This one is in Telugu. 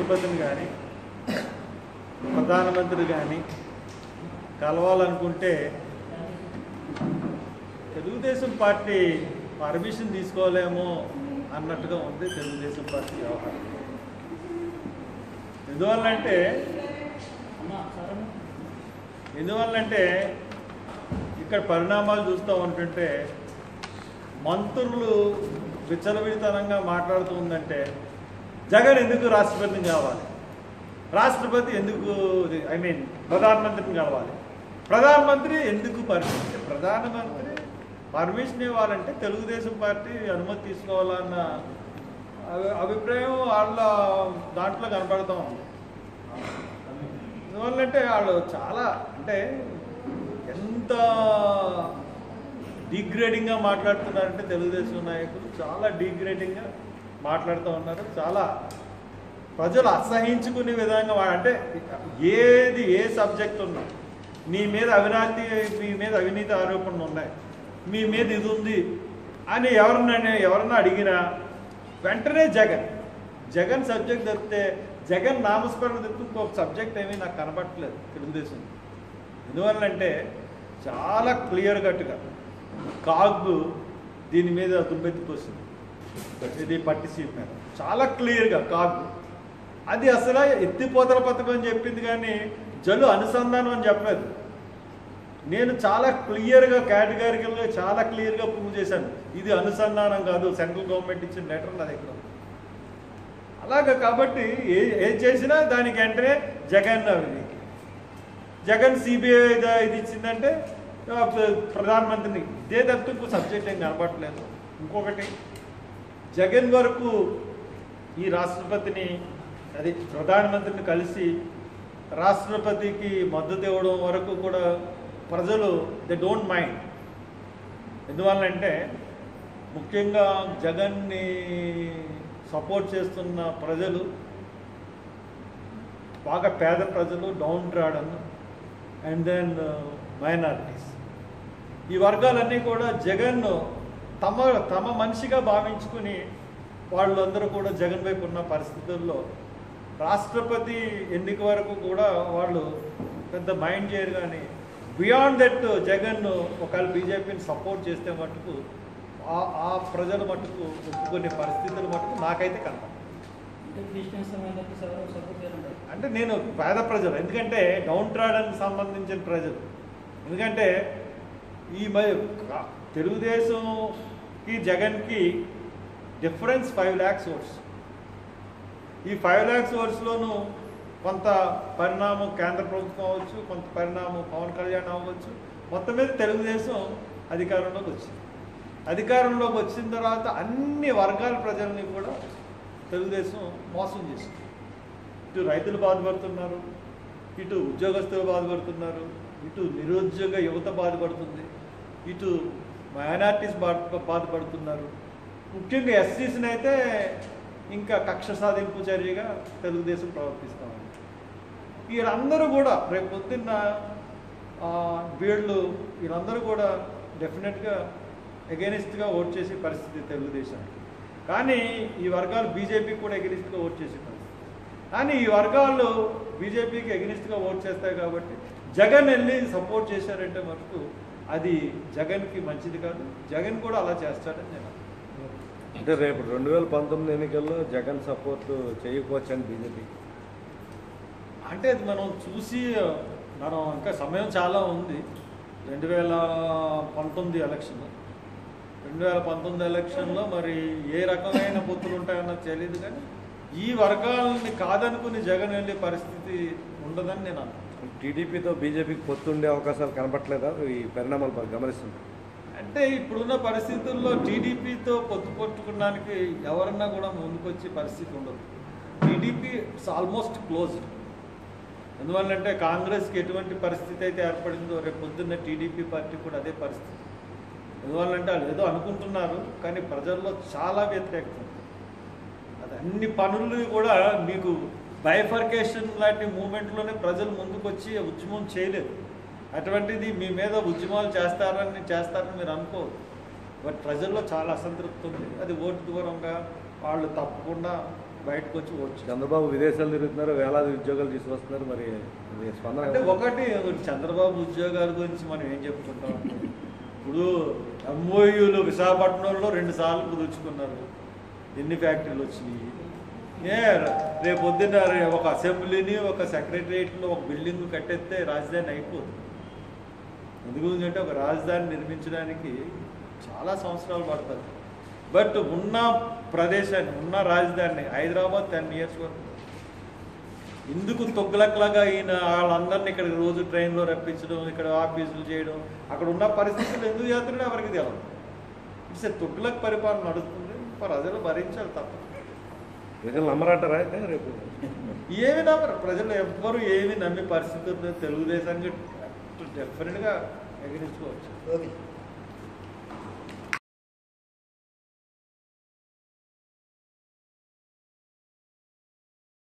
రాష్ట్రపతిని కానీ ప్రధానమంత్రి కానీ కలవాలనుకుంటే తెలుగుదేశం పార్టీ పర్మిషన్ తీసుకోలేమో అన్నట్టుగా ఉంది తెలుగుదేశం పార్టీ వ్యవహారం. ఎందువల్లంటే ఎందువల్లంటే ఇక్కడ పరిణామాలు చూస్తూ ఉంటుంటే మంత్రులు విచ్చలవిడితనంగా మాట్లాడుతూ ఉందంటే జగన్ ఎందుకు రాష్ట్రపతిని కావాలి రాష్ట్రపతి ఎందుకు ఐ మీన్ ప్రధానమంత్రిని కలవాలి ప్రధానమంత్రి ఎందుకు పర్మిషన్? ప్రధానమంత్రి పర్మిషన్ ఇవ్వాలంటే తెలుగుదేశం పార్టీ అనుమతి తీసుకోవాలన్న అభి- అభిప్రాయం వాళ్ళ దాంట్లో కనపడతా ఉంది. ఎందువల్లంటే వాళ్ళు చాలా అంటే ఎంత డిగ్రేడింగ్గా మాట్లాడుతున్నారంటే తెలుగుదేశం నాయకులు చాలా డిగ్రేడింగ్గా మాట్లాడుతూ ఉన్నారు. చాలా ప్రజలు అసహించుకునే విధంగా అంటే ఏది ఏ సబ్జెక్ట్ ఉన్నా మీ మీద అవినాతి మీ మీద అవినీతి ఆరోపణలు ఉన్నాయి మీ మీద ఇది ఉంది అని ఎవరినైనా ఎవరన్నా అడిగినా వెంటనే జగన్ జగన్ సబ్జెక్ట్ దొరికితే జగన్ నామస్మరణ తప్పితే ఇంకొక సబ్జెక్ట్ ఏమీ నాకు కనబట్టలేదు తెలుగుదేశం ఎందువల్లంటే చాలా క్లియర్ కట్గా కాగు దీని మీద దుమ్మెత్తిపోసింది ఇది పట్టి సీట్ మీద చాలా క్లియర్గా కాగు అది అసలు ఎత్తిపోతల పథకం అని చెప్పింది కానీ జలు అనుసంధానం అని చెప్పలేదు. నేను చాలా క్లియర్గా కేటగారికల్గా చాలా క్లియర్గా ప్రూవ్ చేశాను. ఇది అనుసంధానం కాదు సెంట్రల్ గవర్నమెంట్ ఇచ్చిన లెటర్ నా దగ్గర. అలాగా కాబట్టి ఏ ఏం చేసినా దానికి వెంటనే జగన్ అవినీతి. జగన్ సిబిఐ ఇది ఇచ్చిందంటే ప్రధానమంత్రిని. ఇదే తప్పితే ఇంకో సబ్జెక్ట్ ఏం కనపడలేదు ఇంకొకటి జగన్ వరకు ఈ రాష్ట్రపతిని అది ప్రధానమంత్రిని కలిసి రాష్ట్రపతికి మద్దతు ఇవ్వడం వరకు కూడా ప్రజలు దే డోంట్ మైండ్ ఎందువల్లంటే ముఖ్యంగా జగన్ని సపోర్ట్ చేస్తున్న ప్రజలు బాగా పేద ప్రజలు downtrodden and then minorities ఈ వర్గాలన్నీ కూడా జగన్ తమ తమ మనిషిగా భావించుకుని వాళ్ళందరూ కూడా జగన్ వైపు ఉన్న పరిస్థితుల్లో రాష్ట్రపతి ఎన్నిక వరకు కూడా వాళ్ళు పెద్ద మైండ్ చేయరు కానీ బియాండ్ దట్ జగన్ ఒకవేళ బీజేపీని సపోర్ట్ చేస్తే మటుకు ఆ- ఆ ప్రజల మటుకు ఒప్పుకునే పరిస్థితులు మటుకు నాకైతే కనపడదు అంటే నేను పేద ప్రజలు ఎందుకంటే డౌన్ ట్రాడన్ సంబంధించిన ప్రజలు. ఎందుకంటే ఈ మరి తెలుగుదేశంకి జగన్కి డిఫరెన్స్ ఫైవ్ ల్యాక్స్ ఓట్స్. ఈ ఫైవ్ ల్యాక్స్ ఓట్స్లోనూ కొంత పరిణామం కేంద్ర ప్రభుత్వం అవ్వచ్చు కొంత పరిణామం పవన్ కళ్యాణ్ అవ్వచ్చు. మొత్తం మీద తెలుగుదేశం అధికారంలోకి వచ్చింది. అధికారంలోకి వచ్చిన తర్వాత అన్ని వర్గాల ప్రజల్ని కూడా తెలుగుదేశం మోసం చేసింది. ఇటు రైతులు బాధపడుతున్నారు ఇటు ఉద్యోగస్తులు బాధపడుతున్నారు ఇటు నిరుద్యోగ యువత బాధపడుతుంది ఇటు మైనార్టీస్ బా బాధపడుతున్నారు. ముఖ్యంగా ఎస్సీస్ని అయితే ఇంకా కక్ష సాధింపు చర్యగా తెలుగుదేశం ప్రవర్తిస్తామని ఉంది వీళ్ళందరూ కూడా రేపు పొద్దున్న వీళ్ళు వీళ్ళందరూ కూడా డెఫినెట్గా ఎగెనిస్ట్గా ఓట్ చేసే పరిస్థితి తెలుగుదేశానికి. కానీ ఈ వర్గాలు బీజేపీకి కూడా ఎగెనిస్ట్గా ఓట్ చేసే పరిస్థితి. కానీ ఈ వర్గాలు బీజేపీకి ఎగెనిస్ట్గా ఓట్ చేస్తాయి కాబట్టి జగన్ వెళ్ళి సపోర్ట్ చేశారంటే మటుకు అది జగన్కి మంచిది కాదు. జగన్ కూడా అలా చేస్తాడని నేను. అంటే రేపు రెండు వేల పంతొమ్మిది ఎన్నికల్లో జగన్ సపోర్ట్ చేయకపోవచ్చని బీజేపీ. అంటే అది మనం చూసి మనం ఇంకా సమయం చాలా ఉంది. రెండు వేల పంతొమ్మిది ఎలక్షన్. రెండు వేల పంతొమ్మిది ఎలక్షన్లో మరి ఏ రకమైన పొత్తులు ఉంటాయన్నది తెలియదు కానీ ఈ వర్గాలని కాదనుకుని జగన్ వెళ్ళే పరిస్థితి ఉండదని నేను అనుకుంటున్నాను. టీడీపీతో బీజేపీకి పొత్తుండే అవకాశాలు కనపట్లేదా ఈ పరిణామాలు గమనిస్తుంది అంటే ఇప్పుడున్న పరిస్థితుల్లో టీడీపీతో పొత్తు పట్టుకోవడానికి ఎవరన్నా కూడా ముందుకొచ్చే పరిస్థితి ఉండదు. టీడీపీ ఇట్స్ ఆల్మోస్ట్ క్లోజ్ ఎందువల్లంటే కాంగ్రెస్కి ఎటువంటి పరిస్థితి అయితే ఏర్పడిందో రేపు పొద్దున్న టీడీపీ పార్టీ కూడా అదే పరిస్థితి. ఎందువల్లంటే వాళ్ళు ఏదో అనుకుంటున్నారు కానీ ప్రజల్లో చాలా వ్యతిరేకత ఉంది. అది అన్ని పనులు కూడా మీకు బైఫర్కేషన్ లాంటి మూమెంట్లోనే ప్రజలు ముందుకు వచ్చి ఉద్యమం చేయలేదు. అటువంటిది మీ మీద ఉద్యమాలు చేస్తారని చేస్తారని మీరు అనుకోవద్దు. బట్ ప్రజల్లో చాలా అసంతృప్తి ఉంది. అది ఓటు దూరంగా వాళ్ళు తప్పకుండా బయటకు వచ్చి ఓటు చంద్రబాబు విదేశాలు తిరుగుతున్నారు వేలాది ఉద్యోగాలు తీసుకొస్తున్నారు మరి స్పందన అంటే ఒకటి చంద్రబాబు ఉద్యోగాల గురించి మనం ఏం చెప్పుకుంటాం ఇప్పుడు ఎంఓయూలు విశాఖపట్నంలో రెండు సార్లు కుదుర్చుకున్నారు. ఎన్ని ఫ్యాక్టరీలు వచ్చినాయి? ఏ రేపు పొద్దున్న రే- ఒక అసెంబ్లీని ఒక సెక్రటరియట్లో ఒక బిల్డింగ్ కట్టేస్తే రాజధాని అయిపోతుంది ఎందుకంటే ఒక రాజధాని నిర్మించడానికి చాలా సంవత్సరాలు పడుతుంది. బట్ ఉన్న ప్రదేశాన్ని ఉన్న రాజధానిని హైదరాబాద్ టెన్ ఇయర్స్ వరకు. ఎందుకు తొగ్గులక్కలాగా ఈయన వాళ్ళందరినీ ఇక్కడ రోజు ట్రైన్లో రప్పించడం ఇక్కడ ఆఫీసులు చేయడం అక్కడ ఉన్న పరిస్థితులు ఎందుకు చేస్తున్నాడో ఎవరికి తెలియదు ఇట్స్ తొగ్గులకు పరిపాలన నడుస్తుంది. ప్రజలు భరించాలి తప్ప ప్రజలు నమ్మరంటారా అయితే రేపు? ఏమి నమ్మరు. ప్రజలు ఎవ్వరు ఏమి నమ్మే పరిస్థితి ఉందో తెలుగుదేశానికి డెఫినెట్గా ఎగిరించుకోవచ్చు ఓకే